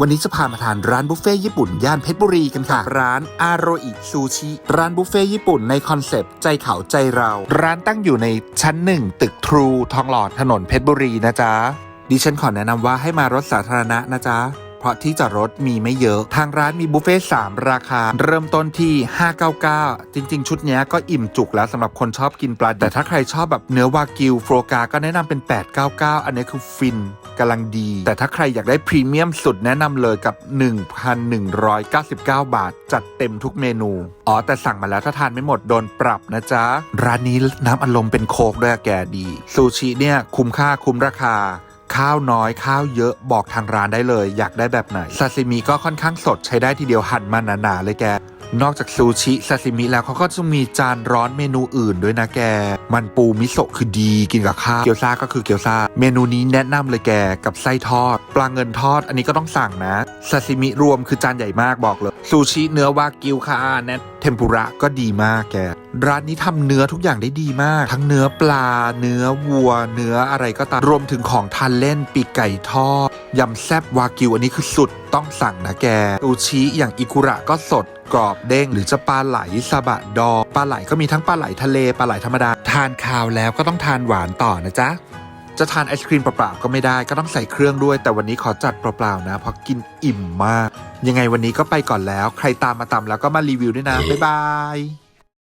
วันนี้จะพามาทานร้านบุฟเฟ่ต์ญี่ปุ่น ย่านเพชรบุรีกันค่ะ ร้านอารอิซูชิร้านบุฟเฟ่ต์ญี่ปุ่นในคอนเซปต์ใจเขาใจเรา ร้านตั้งอยู่ในชั้นหนึ่งตึกทรูทองหล่อถนนเพชรบุรีนะจ๊ะดิฉันขอแนะนำว่าให้มารถสาธารณะนะจ๊ะ ราะที่จอดรถมีไม่เยอะ ทางร้านมีบุฟเฟ่ต์3ราคา เริ่มต้นที่ 599 จริง ๆ ชุดนี้ก็อิ่มจุกแล้วสำหรับคนชอบกินปลา แต่ถ้าใครชอบแบบเนื้อวากิวโฟกา ก็แนะนำเป็น 899 อันนี้คือฟินกำลังดี แต่ถ้าใครอยากได้พรีเมียมสุดแนะนำเลยกับ 1,199 บาท จัดเต็มทุกเมนู อ๋อ แต่สั่งมาแล้วถ้าทานไม่หมดโดนปรับนะจ๊ะ ร้านนี้น้ำอารมณ์เป็นโคกด้วยแกดี ซูชิเนี่ยคุ้มค่าคุ้มราคา ข้าวน้อยข้าวเยอะบอกทางร้านได้เลย อยากได้แบบไหนซาซิมิก็ค่อนข้างสดใช้ได้ทีเดียวหั่นมาหนาๆเลยแกนอกจากซูชิซาซิมิแล้วเขาก็จะมีจานร้อนเมนูอื่นด้วยนะแก มันปูมิโซะคือดีกินกับข้าวเกี๊ยวซ่าก็คือเกี๊ยวซ่าเมนูนี้แนะนำเลยแกกับไส้ทอด ปลาเงินทอดอันนี้ก็ต้องสั่งนะซาซิมิรวมคือจานใหญ่มากบอกเลยซูชิเนื้อวากิวค่ะแนะเทมปุระก็ดีมากแก ร้านนี้ทำเนื้อทุกอย่างได้ดีมาก ทั้งเนื้อปลา เนื้อวัว เนื้ออะไรก็ตาม รวมถึงของทานเล่นปีกไก่ทอดยำแซบวากิวอันนี้คือสุดต้องสั่งนะแกซูชิอย่างอิกุระก็สดกรอบเด้งหรือจะปลาไหลซาบะดอปลาไหลก็มีทั้งปลาไหลทะเลปลาไหลธรรมดา ทานคาวแล้วก็ต้องทานหวานต่อนะจ๊ะจะทานไอศครีมเปล่าๆก็ไม่ได้ก็ต้องใส่เครื่องด้วย แต่วันนี้ขอจัดเปล่าๆนะ เพราะกินอิ่มมาก ยังไงวันนี้ก็ไปก่อนแล้ว ใครตามมาตามแล้วก็มารีวิวด้วยนะ บ๊ายบาย